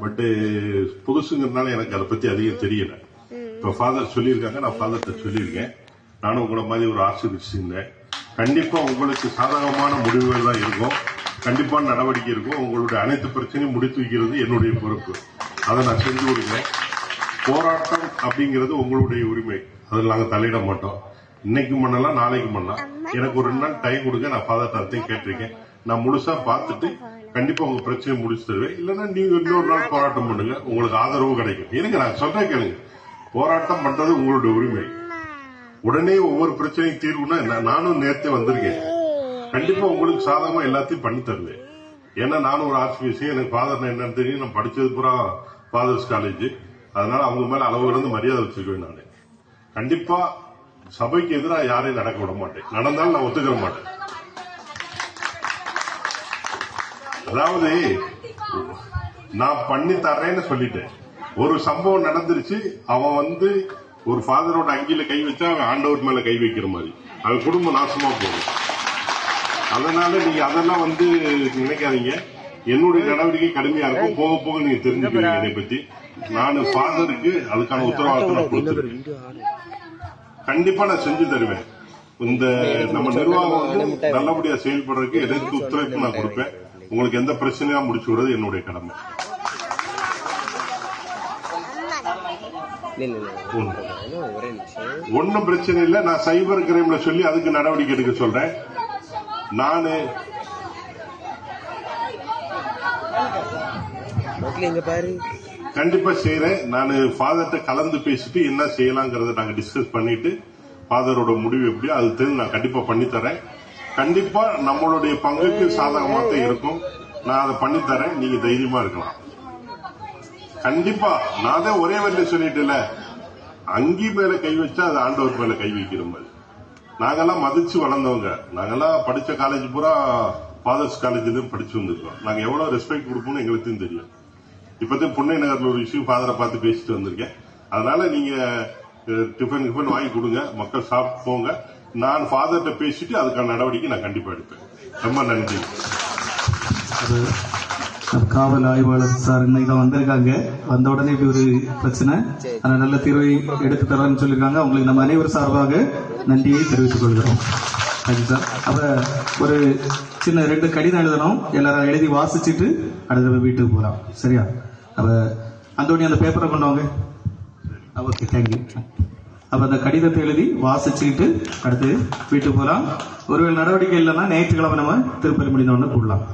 பட்டு uh, புதுசுங்கிறதுனால எனக்கு அதை பத்தி அதிகம் தெரியல. இப்ப ஃபாதர் சொல்லியிருக்காங்க நான் ஃபாதர்கிட்ட சொல்லியிருக்கேன். நானும் உங்களை மாதிரி ஒரு ஆசிரியர் கண்டிப்பா உங்களுக்கு சாதகமான முடிவுகள் தான் இருக்கும். கண்டிப்பான நடவடிக்கை இருக்கும். உங்களுடைய அனைத்து பிரச்சனையும் முடித்து வைக்கிறது என்னுடைய பொறுப்பு. அதை நான் செஞ்சு கொடுக்குறேன். போராட்டம் அப்படிங்கிறது உங்களுடைய உரிமை. அதில் நாங்கள் தலையிட மாட்டோம். இன்னைக்கு பண்ணலாம் நாளைக்கு பண்ணலாம். எனக்கு ஒரு ரெண்டு நாள் டைம் கொடுங்க நான் ஃபாதர் தரத்தையும் கேட்டிருக்கேன். நான் முழுசா பார்த்துட்டு கண்டிப்பா உங்க பிரச்சனையை முடிச்சு தருவேன். இல்லைன்னா நீங்க இன்னொரு நாள் போராட்டம் பண்ணுங்க. உங்களுக்கு ஆதரவு கிடைக்கும். எனக்கு நான் சொல்றேன் கேளுங்க. போராட்டம் பண்றது உங்களுடைய உரிமை. உடனே ஒவ்வொரு பிரச்சனையும் தீர்வுனா நான் நானும் நேரத்தே வந்திருக்கேன். கண்டிப்பா உங்களுக்கு சாதகமா எல்லாத்தையும் பண்ணி தருவேன். ஏன்னா நானும் ஒரு ஆர்சிபிஎஸ்சி எனக்கு ஃபாதர் என்னன்னு தெரியும். நான் படிச்சது பூரா ஃபாதர்ஸ் காலேஜ் அதனால அவங்க மேல அளவு இருந்து மரியாதை வச்சிருக்கேன் நான். கண்டிப்பா சபைக்கு எதிராக யாரையும் நடக்க விட மாட்டேன். நடந்தாலும் நான் ஒத்துக்கிற மாட்டேன். அதாவது நான் பண்ணி தர்றேன்னு சொல்லிட்டேன். ஒரு சம்பவம் நடந்துருச்சு. அவன் வந்து ஒரு ஃபாதரோட அங்கில கை வச்சா அவன் ஆண்டவர் மேல கை வைக்கிற மாதிரி. அவன் குடும்பம் நாசமா போகும் அதனால நீங்க அதெல்லாம் வந்து நினைக்காதீங்க. என்னுடைய நடவடிக்கை கடுமையா இருக்கும். போக போக நீங்க தெரிஞ்சுக்குவீங்க என்னை பத்தி. நான் ஃபாதருக்கு அதுக்கான உத்தரவாதத்தை நான் கொடுத்துருக்கேன். கண்டிப்பா நான் செஞ்சு தருவேன். இந்த நம்ம நிர்வாகம் வந்து நல்லபடியா செயல்படுறதுக்கு எதற்கு ஒத்துழைப்பு நான் கொடுப்பேன். உங்களுக்கு எந்த பிரச்சனையா முடிச்சு விடுறது என்னுடைய கடமை. ஒன்னும் பிரச்சனை இல்ல. நான் சைபர் கிரைம்ல சொல்லி அதுக்கு நடவடிக்கை எடுக்க சொல்றேன். நானு கண்டிப்பா செய்யறேன் நான் ஃபாதர்கிட்ட கலந்து பேசிட்டு என்ன செய்யலாங்கிறத நாங்க டிஸ்கஸ் பண்ணிட்டு ஃபாதரோட முடிவு எப்படி அது தெரிஞ்சு நான் கண்டிப்பா பண்ணி தரேன் கண்டிப்பா நம்மளுடைய பங்குக்கு சாதகமா தான் இருக்கும். நான் அதை பண்ணி தரேன். நீங்க தைரியமா இருக்கலாம். கண்டிப்பா நான் தான் ஒரே வரையில சொல்லிட்டேன்ல. அங்கி மேல கை வச்சா அது ஆண்டவர் மேல கை வைக்கிற மாதிரி. நாங்கெல்லாம் மதிச்சு வளர்ந்தவங்க. நாங்கெல்லாம் படிச்ச காலேஜ் பூரா ஃபாதர்ஸ் காலேஜ்லயும் படிச்சு வந்திருக்கோம். நாங்க எவ்வளவு ரெஸ்பெக்ட் கொடுப்போம்னு எங்களுக்கும் தெரியும். இப்பதான் புன்னை நகர்ல ஒரு விஷயம் ஃபாதரை பார்த்து பேசிட்டு வந்திருக்கேன். அதனால நீங்க டிஃபன் டிஃபன் வாங்கி கொடுங்க. மக்கள் சாப்பிட்டு போங்க. நான் ஃபாதர்கிட்ட பேசிட்டு அதுக்கான நடவடிக்கை நான் கண்டிப்பா எடுப்பேன். ரொம்ப நன்றி. அது காவல் ஆய்வாளர் சார் இன்னைக்கு தான் வந்திருக்காங்க. வந்த உடனே இப்படி ஒரு பிரச்சனை. ஆனா நல்ல தீர்வை எடுத்து தரேன்னு சொல்லியிருக்காங்க அவங்களுக்கு நம்ம அனைவர் சார்பாக நன்றியை தெரிவித்துக் கொள்கிறோம். தேங்க்யூ சார் அப்ப ஒரு சின்ன ரெண்டு கடிதம் எழுதணும். எல்லாரும் எழுதி வாசிச்சுட்டு அடுத்த வீட்டுக்கு போகலாம் சரியா? அப்ப அந்தோனி அந்த பேப்பரை கொண்டு வாங்க. ஓகே தேங்க்யூ அப்ப அந்த கடிதத்தை எழுதி வாசிச்சுக்கிட்டு அடுத்து வீட்டுக்கு போகலாம் ஒருவேளை நடவடிக்கை இல்லைன்னா ஞாயிற்றுக்கிழமை நம்ம திருப்பதி முடிந்த உடனே கூடலாம்